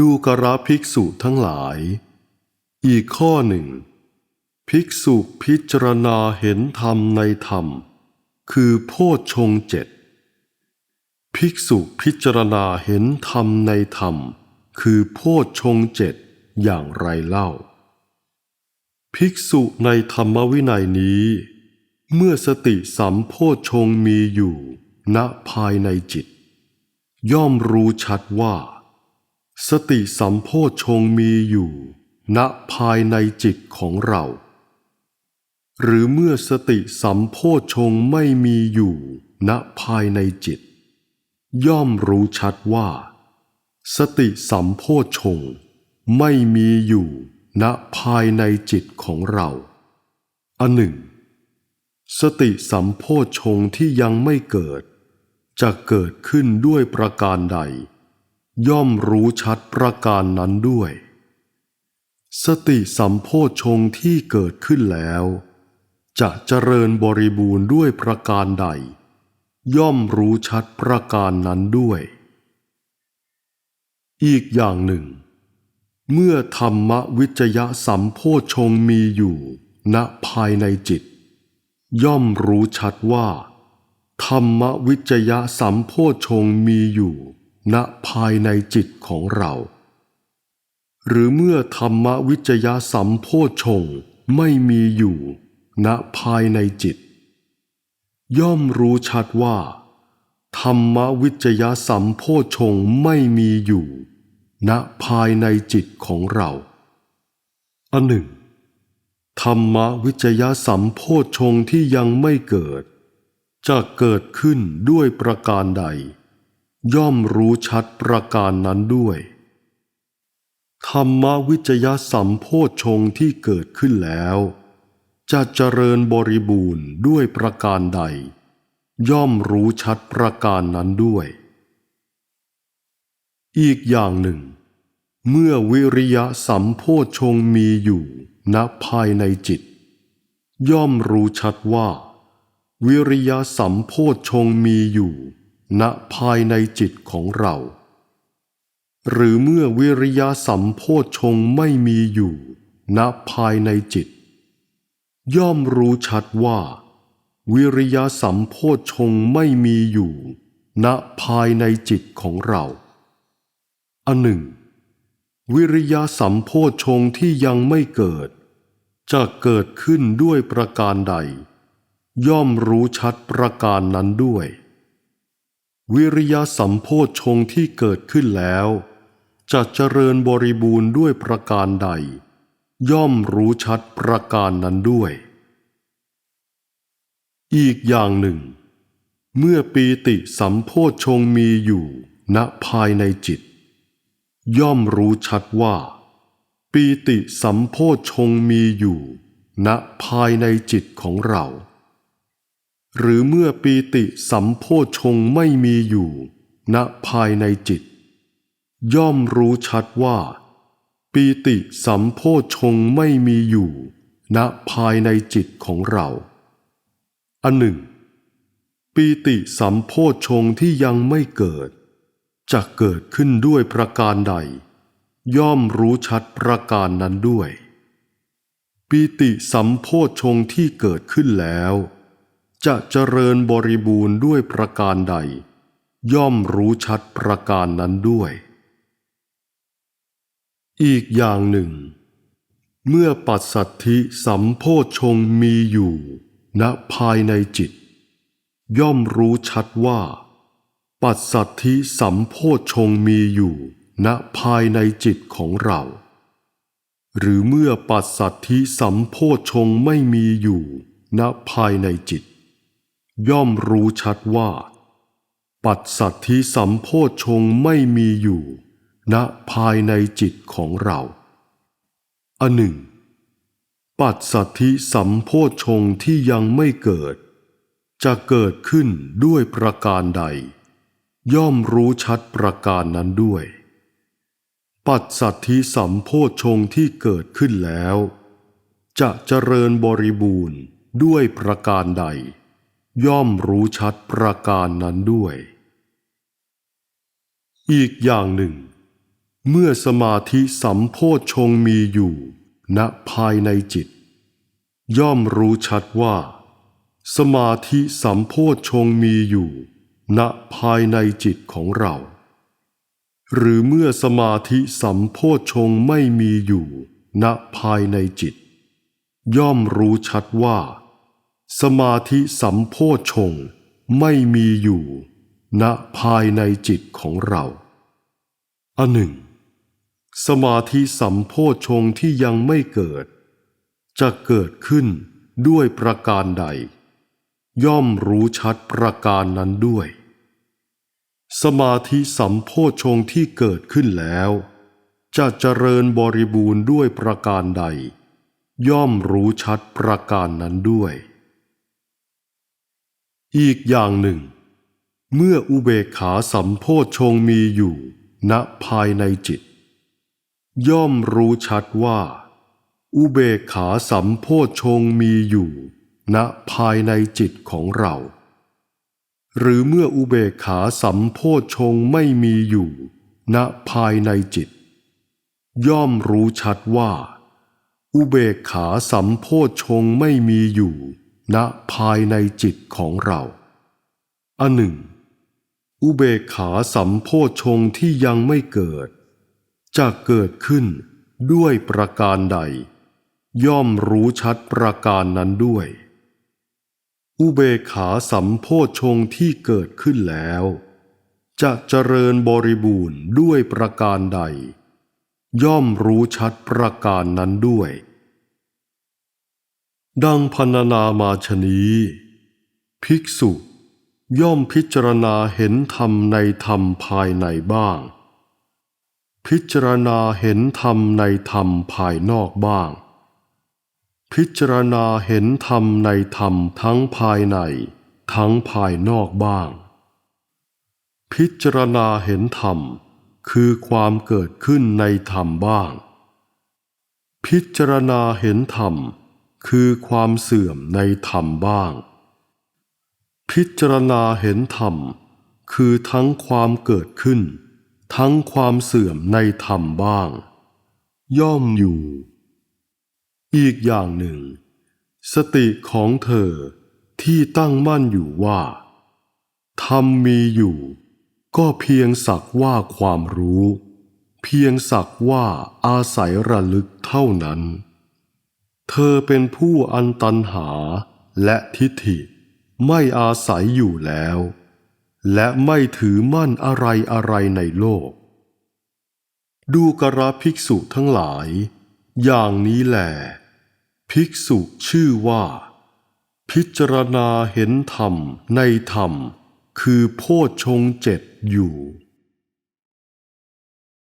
ดูกระภิกษุทั้งหลาย อีกข้อหนึ่ง ภิกษุพิจารณาเห็นธรรมในธรรม คือโพชฌงเจ็ดภิกษุพิจารณาเห็นธรรมในธรรม คือโพชฌงเจ็ดอย่างไรเล่า ภิกษุในธรรมวินัยนี้ เมื่อสติสัมโพชฌงมีอยู่ ณภายในจิต ย่อมรู้ชัดว่า สติสัมโพชฌงมีอยู่ ณภายในจิตของเรา หรือเมื่อสติสัมโพชฌงไม่มีอยู่ ณภายในจิต ย่อมรู้ชัดว่า สติสัมโพชฌงไม่มีอยู่ ณภายในจิตของเราอันหนึ่ง สติสัมโพชฌงที่ยังไม่เกิด จะเกิดขึ้นด้วยประการใด ย่อมรู้ชัดประการนั้นด้วย สติสัมโพชฌงที่เกิดขึ้นแล้ว จะเจริญบริบูรณ์ด้วยประการใด ย่อมรู้ชัดประการนั้นด้วย อีกอย่างหนึ่ง เมื่อธรรมวิจยะสัมโพชฌงมีอยู่ ณภายในจิต ย่อมรู้ชัดว่า ธรรมวิจยะสัมโพชฌงมีอยู่ ณภายในจิตของเรา หรือเมื่อธรรมวิจยะสัมโพชงไม่มีอยู่ ณภายในจิต ย่อมรู้ชัดว่า ธรรมวิจยะสัมโพชงไม่มีอยู่ ณภายในจิตของเราอันหนึ่ง ธรรมวิจยะสัมโพชงที่ยังไม่เกิด จะเกิดขึ้นด้วยประการใด ย่อมรู้ชัดประการนั้นด้วย ธรรมวิจยะสัมโพชฌงที่เกิดขึ้นแล้ว จะเจริญบริบูรณ์ด้วยประการใด ย่อมรู้ชัดประการนั้นด้วย อีกอย่างหนึ่ง เมื่อวิริยะสัมโพชฌงมีอยู่ณภายในจิต ย่อมรู้ชัดว่า วิริยะสัมโพชฌงมีอยู่ ณภายในจิตของเรา หรือเมื่อวิริยะสัมโพชงไม่มีอยู่ ณภายในจิต ย่อมรู้ชัดว่า วิริยะสัมโพชงไม่มีอยู่ ณภายในจิตของเราอันหนึ่ง วิริยะสัมโพชงที่ยังไม่เกิด จะเกิดขึ้นด้วยประการใด ย่อมรู้ชัดประการนั้นด้วย วิริยะสัมโพชฌงที่เกิดขึ้นแล้วจะเจริญบริบูรณ์ด้วยประการใด ย่อมรู้ชัดประการนั้นด้วย อีกอย่างหนึ่ง เมื่อปีติสัมโพชฌงมีอยู่ณภายในจิต ย่อมรู้ชัดว่า ปีติสัมโพชฌงมีอยู่ณภายในจิตของเรา หรือเมื่อปีติสัมโพชงไม่มีอยู่ ณภายในจิต ย่อมรู้ชัดว่า ปีติสัมโพชงไม่มีอยู่ ณภายในจิตของเราอันหนึ่ง ปีติสัมโพชงที่ยังไม่เกิด จะเกิดขึ้นด้วยประการใด ย่อมรู้ชัดประการนั้นด้วย ปีติสัมโพชงที่เกิดขึ้นแล้ว จะเจริญบริบูรณ์ด้วยประการใด ย่อมรู้ชัดประการนั้นด้วย อีกอย่างหนึ่ง เมื่อปัสสัทธิสัมโพชงมีอยู่ณภายในจิต ย่อมรู้ชัดว่า ปัสสัทธิสัมโพชงมีอยู่ณภายในจิตของเรา หรือเมื่อปัสสัทธิสัมโพชงไม่มีอยู่ณภายในจิต ย่อมรู้ชัดว่า ปัสสัทธิสัมโพชฌงไม่มีอยู่ณภายในจิตของเราอันหนึ่ง ปัสสัทธิสัมโพชฌงที่ยังไม่เกิด จะเกิดขึ้นด้วยประการใด ย่อมรู้ชัดประการนั้นด้วย ปัสสัทธิสัมโพชฌงที่เกิดขึ้นแล้ว จะเจริญบริบูรณ์ด้วยประการใด ย่อมรู้ชัดประการนั้นด้วย อีกอย่างหนึ่ง เมื่อสมาธิสัมโพชฌงมีอยู่ณภายในจิต ย่อมรู้ชัดว่า สมาธิสัมโพชฌงมีอยู่ณภายในจิตของเรา หรือเมื่อสมาธิสัมโพชฌงไม่มีอยู่ณภายในจิต ย่อมรู้ชัดว่า สมาธิสัมโพชงไม่มีอยู่ณภายในจิตของเราอันหนึ่ง สมาธิสัมโพชงที่ยังไม่เกิด จะเกิดขึ้นด้วยประการใด ย่อมรู้ชัดประการนั้นด้วย สมาธิสัมโพชงที่เกิดขึ้นแล้ว จะเจริญบริบูรณ์ด้วยประการใด ย่อมรู้ชัดประการนั้นด้วย อีกอย่างหนึ่ง เมื่ออุเบกขาสัมโพชฌงมีอยู่ณภายในจิต ย่อมรู้ชัดว่า อุเบกขาสัมโพชฌงมีอยู่ณภายในจิตของเรา หรือเมื่ออุเบกขาสัมโพชฌงไม่มีอยู่ณภายในจิต ย่อมรู้ชัดว่า อุเบกขาสัมโพชฌงไม่มีอยู่ ณภายในจิตของเรา อันหนึ่ง อุเบกขาสัมโพชงที่ยังไม่เกิด จะเกิดขึ้นด้วยประการใด ย่อมรู้ชัดประการนั้นด้วย อุเบกขาสัมโพชงที่เกิดขึ้นแล้ว จะเจริญบริบูรณ์ด้วยประการใด ย่อมรู้ชัดประการนั้นด้วย ดังพรรณนามาชนีภิกษุย่อมพิจารณาเห็นธรรมในธรรมภายในบ้าง พิจารณาเห็นธรรมในธรรมภายนอกบ้าง พิจารณาเห็นธรรมในธรรมทั้งภายใน ทั้งภายนอกบ้าง พิจารณาเห็นธรรม คือความเกิดขึ้นในธรรมบ้าง พิจารณาเห็นธรรม คือความเสื่อมในธรรมบ้าง พิจารณาเห็นธรรม คือทั้งความเกิดขึ้น ทั้งความเสื่อมในธรรมบ้าง ย่อมอยู่ อีกอย่างหนึ่ง สติของเธอที่ตั้งมั่นอยู่ว่าธรรมมีอยู่ ก็เพียงสักว่าความรู้ เพียงสักว่าอาศัยระลึกเท่านั้น เธอเป็นผู้อันตันหาและทิฏฐิ ไม่อาศัยอยู่แล้ว และไม่ถือมั่นอะไรอะไรในโลก ดูกระภิกษุทั้งหลาย อย่างนี้แหลภิกษุชื่อว่า พิจารณาเห็นธรรมในธรรม คือโพชฌงเจ็ดอยู่